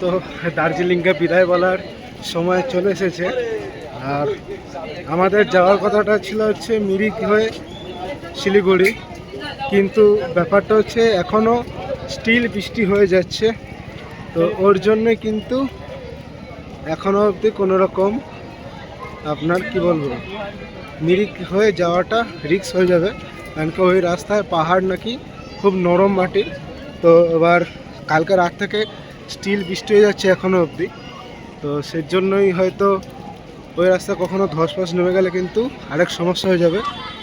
তো দার্জিলিংকে বিদায় বলার সময় চলে এসেছে। আর আমাদের যাওয়ার কথাটা ছিল হচ্ছে মিরিক হয়ে শিলিগুড়ি। কিন্তু ব্যাপারটা হচ্ছে এখনও স্টিল বৃষ্টি হয়ে যাচ্ছে। তো ওর জন্যে কিন্তু এখনও অবধি কোনো রকম আপনার কি বলব, মিরিক হয়ে যাওয়াটা রিক্স হয়ে যাবে। কারণ কি ওই রাস্তায় পাহাড় নাকি খুব নরম মাটি। তো এবার কালকে রাত থেকে স্টিল বৃষ্টি হয়ে যাচ্ছে এখনও অবধি। তো সেই জন্যই হয়তো ওই রাস্তা কখনো ধস ফস নেমে গেলে কিন্তু আরেক সমস্যা হয়ে যাবে।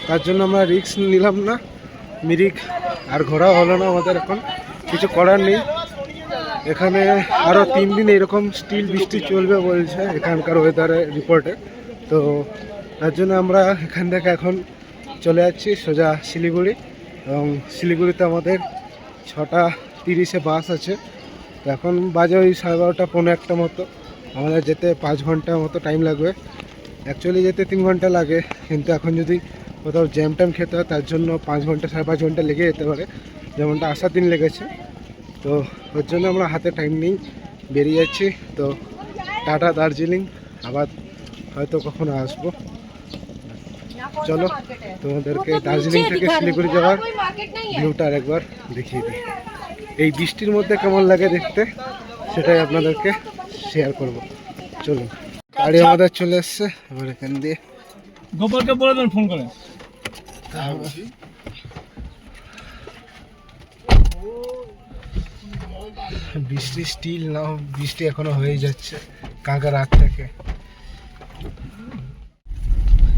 তার জন্য আমরা রিক্স নিলাম না। মিরিক আর ঘোরা হলো না আমাদের এখন। কিছু করার নেই। এখানে আরও তিন দিন এরকম স্টিল বৃষ্টি চলবে বলছে এখানকার ওয়েদারে রিপোর্টে তো তার জন্য আমরা এখান থেকে এখন চলে যাচ্ছি সোজা শিলিগুড়ি। এবং শিলিগুড়িতে আমাদের ছটা তিরিশে বাস আছে। এখন বাজে ওই সাড়ে বারোটা পনেরো একটা মতো। আমাদের যেতে পাঁচ ঘণ্টা মতো টাইম লাগবে। অ্যাকচুয়ালি যেতে তিন ঘণ্টা লাগে কিন্তু এখন যদি কোথাও জ্যাম ট্যাম খেতে হয় তার জন্য পাঁচ ঘণ্টা সাড়ে পাঁচ ঘণ্টা লেগে যেতে পারে। যেমনটা আসার দিন লেগেছে। তো ওর জন্য আমরা হাতে টাইম নেই বেরিয়ে যাচ্ছি। তো টাটা দার্জিলিং আবার হয়তো কখনো আসব। চলো তোমাদেরকে দার্জিলিং থেকে শিলিগুড়ি যাওয়ার ভিউটা আরেকবার দেখিয়ে দিই। এই বৃষ্টির মধ্যে কেমন লাগে দেখতে সেটাই আপনাদেরকে শেয়ার করব। চলুন গাড়ি আমাদের চলে এসছে এবার এখান দিয়ে। গোপালকে বলে দেন ফোন করে। বৃষ্টি স্টিল না বৃষ্টি এখনও হয়ে যাচ্ছে কালকে রাত থেকে।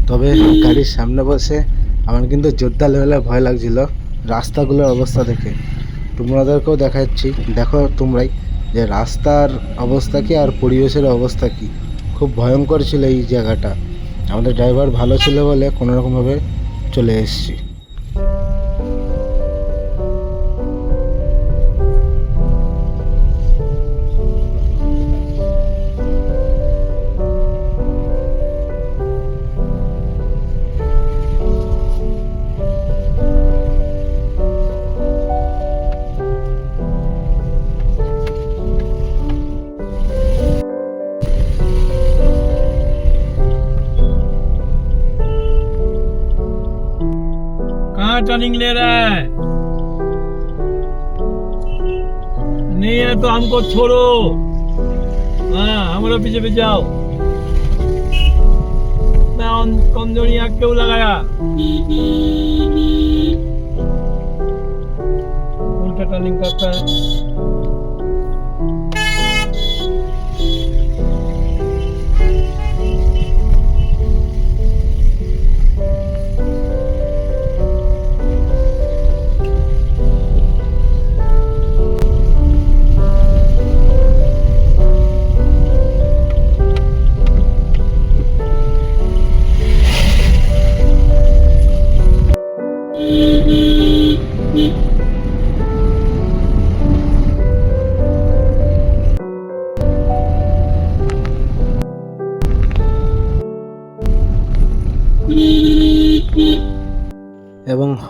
তবে গাড়ির সামনে বসে আমার কিন্তু জোরদার লেভেলে ভয় লাগছিল রাস্তাগুলোর অবস্থা দেখে। তোমাদেরকেও দেখাচ্ছি। দেখো তোমরাই যে রাস্তার অবস্থা কী আর পরিবেশের অবস্থা কী। খুব ভয়ঙ্কর ছিল এই জায়গাটা। আমাদের ড্রাইভার ভালো ছিল বলে কোনোরকমভাবে চলে এসেছি। कहाँ टर्निंग ले रहा है नहीं है तो हमको छोड़ो हाँ हमारे पीछे पीछे आओ मैं उन कमजोरी आँख क्यों लगाया उल्टा टर्निंग करता है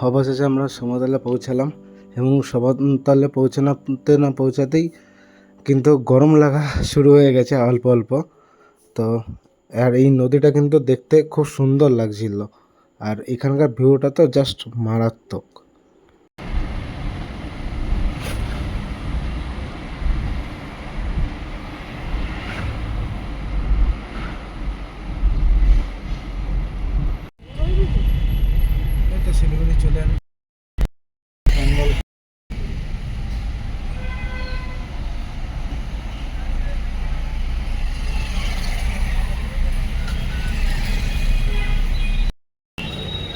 অবশেষে আমরা সমতলে পৌঁছালাম এবং সমতলে পৌঁছানোতে না পৌঁছাতেই কিন্তু গরম লাগা শুরু হয়ে গেছে অল্প অল্প। তো আর এই নদীটা কিন্তু দেখতে খুব সুন্দর লাগছিল। আর এখানকার ভিউটা তো জাস্ট মারাত্মক এই তো শিলিগুড়ি চলে এলাম জঙ্গল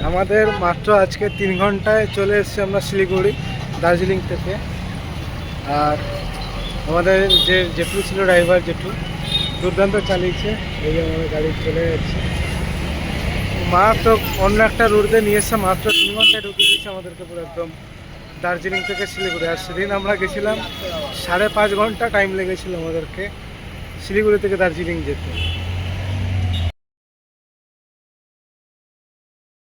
আমাদের মাত্র আজকে তিন ঘন্টায় চলে এসেছি আমরা শিলিগুড়ি, দার্জিলিং থেকে। আর আমাদের যে জেঠু ছিল ড্রাইভার জেঠু, দুর্দান্ত চালিয়েছে, এই আমাদের গাড়ি চলে যাচ্ছে। মাত্র অন্য একটা রুটে নিয়ে এসে মাত্র তিন ঘন্টায় ঢুকিয়ে দিয়েছে আমাদেরকে পুরো একদম দার্জিলিং থেকে শিলিগুড়ি। আর সেদিন আমরা গেছিলাম সাড়ে পাঁচ ঘণ্টা টাইম লেগেছিল আমাদেরকে শিলিগুড়ি থেকে দার্জিলিং যেতে।